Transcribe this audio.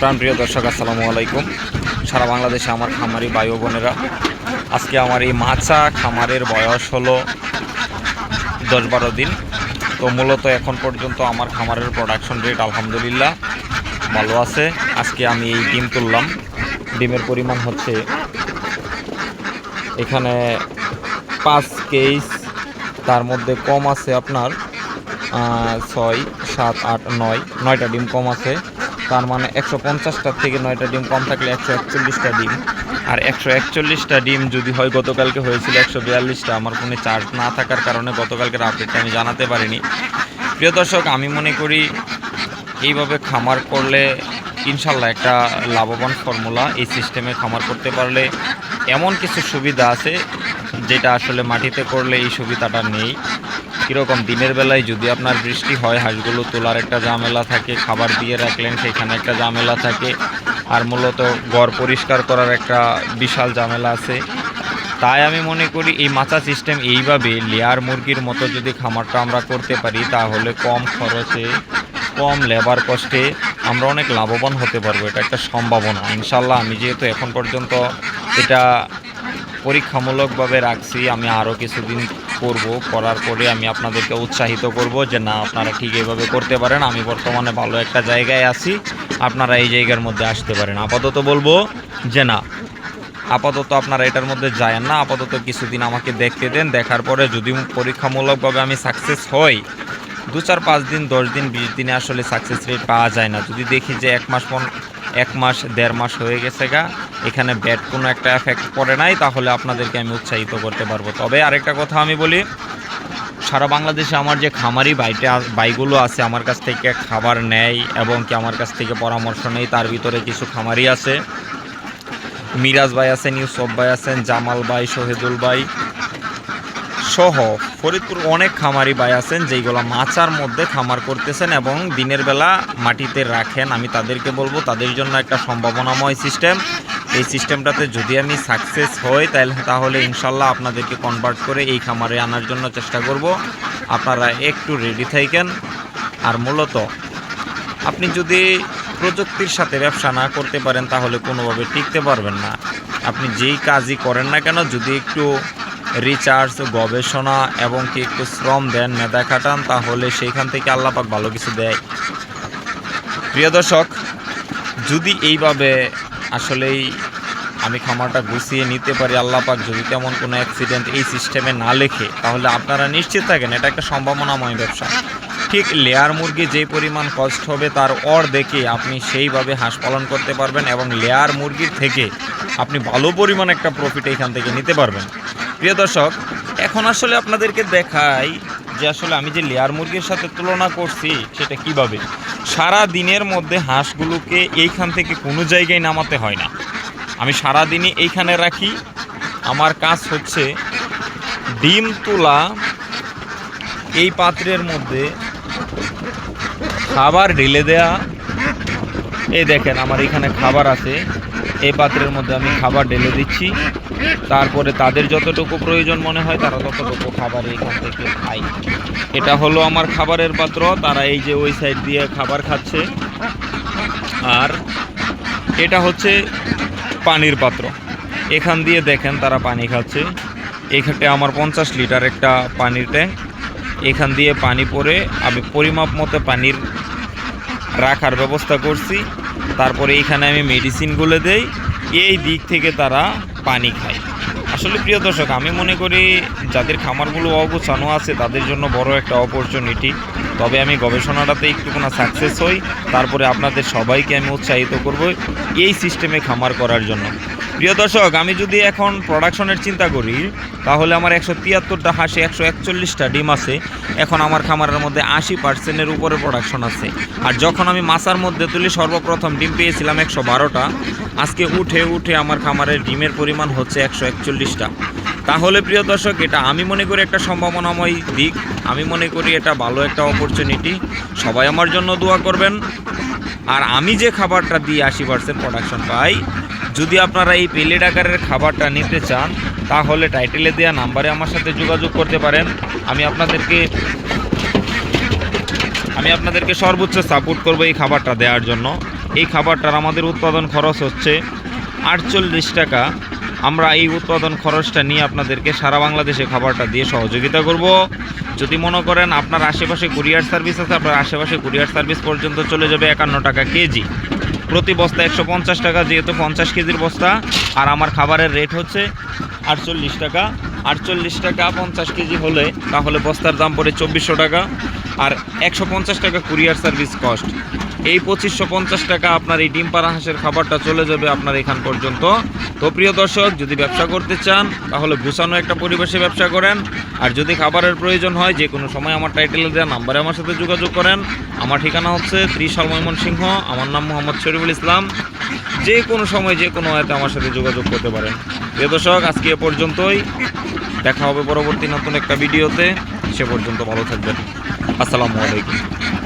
প্রাণ প্রিয় দর্শক, আসসালামু আলাইকুম। সারা বাংলাদেশে আমার খামারি ও বোনেরা, আজকে আমার এই মাছা খামারের বয়স হলো দশ বারো দিন। তো মূলত এখন পর্যন্ত আমার খামারের প্রোডাকশন রেট আলহামদুলিল্লাহ ভালো আছে। আজকে আমি এই ডিম তুললাম। ডিমের পরিমাণ হচ্ছে এখানে পাঁচ কেস তার মধ্যে কম আছে আপনার ছয়, সাত, আট, নয়, নয়টা ডিম কম আছে। তার মানে একশো পঞ্চাশটার থেকে নয়টা ডিম কম থাকলে একশো একচল্লিশটা ডিম। আর একশো একচল্লিশটা ডিম যদি হয়, গতকালকে হয়েছিল একশো বিয়াল্লিশটা। আমার ফোনে চার্জ না থাকার কারণে গতকালকের আপডেটটা আমি জানাতে পারিনি। প্রিয় দর্শক, আমি মনে করি এইভাবে খামার করলে ইনশাল্লাহ একটা লাভবান ফর্মুলা। এই সিস্টেমে খামার করতে পারলে এমন কিছু সুবিধা আছে যেটা আসলে মাটিতে করলে এই সুবিধাটা নেই। কীরকম? দিনের বেলায় যদি আপনার বৃষ্টি হয়, হাঁসগুলো তোলার একটা ঝামেলা থাকে, খাবার দিয়ে রাখলেন, সেখানে একটা ঝামেলা থাকে, আর মূলত ঘর পরিষ্কার করার একটা বিশাল ঝামেলা আছে। তাই আমি মনে করি এই মাচা সিস্টেম এইভাবে লেয়ার মুরগির মতো যদি খামারটা আমরা করতে পারি, তাহলে কম খরচে, কম লেবার কষ্টে আমরা অনেক লাভবান হতে পারব, এটা একটা সম্ভাবনা। ইনশাল্লাহ আমি যেহেতু এখন পর্যন্ত এটা পরীক্ষামূলকভাবে রাখছি, আমি আরও কিছুদিন করব, করার পরে আমি আপনাদেরকে উৎসাহিত করব যে না, আপনারা ঠিক এইভাবে করতে পারেন। আমি বর্তমানে ভালো একটা জায়গায় আছি। আপনারা এই জায়গার মধ্যে আসতে পারেন। আপাতত বলব যে না, আপাতত আপনারা এটার মধ্যে যায় না। আপাতত কিছুদিন আমাকে দেখতে দেন। দেখার পরে যদি পরীক্ষামূলকভাবে আমি সাকসেস হই, দু চার পাঁচ দিন, দশ দিন, বিশ দিনে আসলে সাকসেস রেট পাওয়া যায় না। যদি দেখি যে এক মাস এক মাস, দেড় মাস হয়ে গেছে গা এখানে ব্যাড কোনো একটা এফেক্ট পড়ে নাই, তাহলে আপনাদেরকে আমি উৎসাহিত করতে পারব। তবে আরেকটা কথা আমি বলি, সারা বাংলাদেশে আমার যে খামারি বাইটা বাইগুলো আছে, আমার কাছ থেকে খাবার নেয় এবং কি আমার কাছ থেকে পরামর্শ নেই তার ভিতরে কিছু খামারি আছে। মিরাজ ভাই আছেন, ইউসফ ভাই আছেন, জামাল ভাই শহীদুল ভাই সহ ফরিদপুর অনেক খামারি ভাই আছেন, যেইগুলো মাচার মধ্যে খামার করতেছেন এবং দিনের বেলা মাটিতে রাখেন। আমি তাদেরকে বলব, তাদের জন্য একটা সম্ভাবনাময় সিস্টেম এই সিস্টেমটাতে যদি আমি সাকসেস হই, তাহলে তাহলে ইনশাল্লাহ আপনাদেরকে কনভার্ট করে এই খামারে আনার জন্য চেষ্টা করব। আপনারা একটু রেডি থাকেন। আর মূলত, আপনি যদি প্রযুক্তির সাথে ব্যবসা না করতে পারেন, তাহলে কোনোভাবে টিকতে পারবেন না। আপনি যেই কাজই করেন না কেন, যদি একটু রিচার্জ গবেষণা এবং কি একটু শ্রম দেন, মেধা খাটান, তাহলে সেইখান থেকে আল্লাপাক ভালো কিছু দেয়। প্রিয় দর্শক, যদি এইভাবে আসলেই আমি খামারটা গুছিয়ে নিতে পারি আল্লাপাক যদি তেমন কোনো অ্যাক্সিডেন্ট এই সিস্টেমে না লেখে, তাহলে আপনারা নিশ্চিত থাকেন, এটা একটা সম্ভাবনাময় ব্যবসা। ঠিক লেয়ার মুরগি যে পরিমাণ কষ্ট হবে, তার অর দেখে আপনি সেইভাবে হাঁস পালন করতে পারবেন এবং লেয়ার মুরগির থেকে আপনি ভালো পরিমাণ একটা প্রফিট এখান থেকে নিতে পারবেন। প্রিয় দর্শক, এখন আসলে আপনাদেরকে দেখাই যে আসলে আমি যে লেয়ার মুরগির সাথে তুলনা করছি, সেটা কীভাবে? সারা দিনের মধ্যে হাঁসগুলোকে এইখান থেকে কোনো জায়গায় নামাতে হয় না। আমি সারা দিনই এইখানে রাখি। আমার কাজ হচ্ছে ডিম তোলা, এই পাত্রের মধ্যে খাবার ঢেলে দেয়া এই দেখেন, আমার এখানে খাবার আছে। এই পাত্রের মধ্যে আমি খাবার ঢেলে দিচ্ছি। তারপরে তাদের যতটুকু প্রয়োজন মনে হয়, তারা ততটুকু খাবার এখান থেকে খায়। এটা হলো আমার খাবারের পাত্র, তারা এই যে ওই সাইড দিয়ে খাবার খাচ্ছে। আর এটা হচ্ছে পানির পাত্র। এখান দিয়ে দেখেন তারা পানি খাচ্ছে। এখানে আমার পঞ্চাশ লিটার একটা পানির ট্যাঙ্ক। এখান দিয়ে পানি পরে আমি পরিমাপ মতো পানির রাখার ব্যবস্থা করছি। তারপরে এইখানে আমি মেডিসিনগুলো দেই, এই দিক থেকে তারা পানি খায়। আসলে প্রিয় দর্শক, আমি মনে করি যাদের খামারগুলো অগোছানো আছে, তাদের জন্য বড় একটা অপরচুনিটি তবে আমি গবেষণাটাতে একটুখানি সাকসেস হই, তারপরে আপনাদের সবাইকে আমি উৎসাহিত করব এই সিস্টেমে খামার করার জন্য। প্রিয় দর্শক, আমি যদি এখন প্রোডাকশনের চিন্তা করি, তাহলে আমার একশো তিয়াত্তরটা হাঁসে একশো একচল্লিশটা ডিম আছে। এখন আমার খামারের মধ্যে আশি পার্সেন্টের উপরে প্রোডাকশন আছে। আর যখন আমি মাসার মধ্যে তুলি, সর্বপ্রথম ডিম পেয়েছিলাম একশো বারোটা। আজকে উঠে উঠে আমার খামারের ডিমের পরিমাণ হচ্ছে একশো একচল্লিশটা। তাহলে প্রিয় দর্শক, এটা আমি মনে করি একটা সম্ভাবনাময় দিক। আমি মনে করি এটা ভালো একটা অপরচুনিটি সবাই আমার জন্য দোয়া করবেন। আর আমি যে খাবারটা দিয়ে আশি পার্সেন্ট প্রোডাকশন পাই যদি আপনারা এই পেলেট আকারের খাবারটা নিতে চান, তাহলে টাইটেলে দেওয়া নাম্বারে আমার সাথে যোগাযোগ করতে পারেন। আমি আপনাদেরকে আমি আপনাদেরকে সর্বোচ্চ সাপোর্ট করব এই খাবারটা দেওয়ার জন্য। এই খাবারটার আমাদের উৎপাদন খরচ হচ্ছে আটচল্লিশ টাকা। আমরা এই উৎপাদন খরচটা নিয়ে আপনাদেরকে সারা বাংলাদেশে খাবারটা দিয়ে সহযোগিতা করব। যদি মনে করেন আপনার আশেপাশে কুরিয়ার সার্ভিস আছে, আপনার আশেপাশে কুরিয়ার সার্ভিস পর্যন্ত চলে যাবে একান্ন টাকা কেজি। প্রতি বস্তা একশো পঞ্চাশ টাকা, যেহেতু পঞ্চাশ কেজির বস্তা, আর আমার খাবারের রেট হচ্ছে আটচল্লিশ টাকা। আটচল্লিশ টাকা পঞ্চাশ কেজি হলে তাহলে বস্তার দাম পড়ে চব্বিশশো টাকা, আর একশো পঞ্চাশ টাকা কুরিয়ার সার্ভিস কস্ট এই পঁচিশশো পঞ্চাশ টাকা আপনার এই ডিম পাড়া হাঁসের খাবারটা চলে যাবে আপনার এখান পর্যন্ত। তো প্রিয় দর্শক, যদি ব্যবসা করতে চান, তাহলে গুছানো একটা পরিবেশে ব্যবসা করেন। আর যদি খাবারের প্রয়োজন হয়, যে কোনো সময় আমার টাইটেলে দেওয়া নাম্বারে আমার সাথে যোগাযোগ করেন। আমার ঠিকানা হচ্ছে ত্রিশাল ময়মনসিংহ আমার নাম মোহাম্মদ শরীফুল ইসলাম। যে কোনো সময়, যে কোনো আয়তে আমার সাথে যোগাযোগ করতে পারেন। প্রিয় দর্শক, আজকে এ পর্যন্তই। দেখা হবে পরবর্তী নতুন একটা ভিডিওতে। সে পর্যন্ত ভালো থাকবেন। আসসালামু আলাইকুম।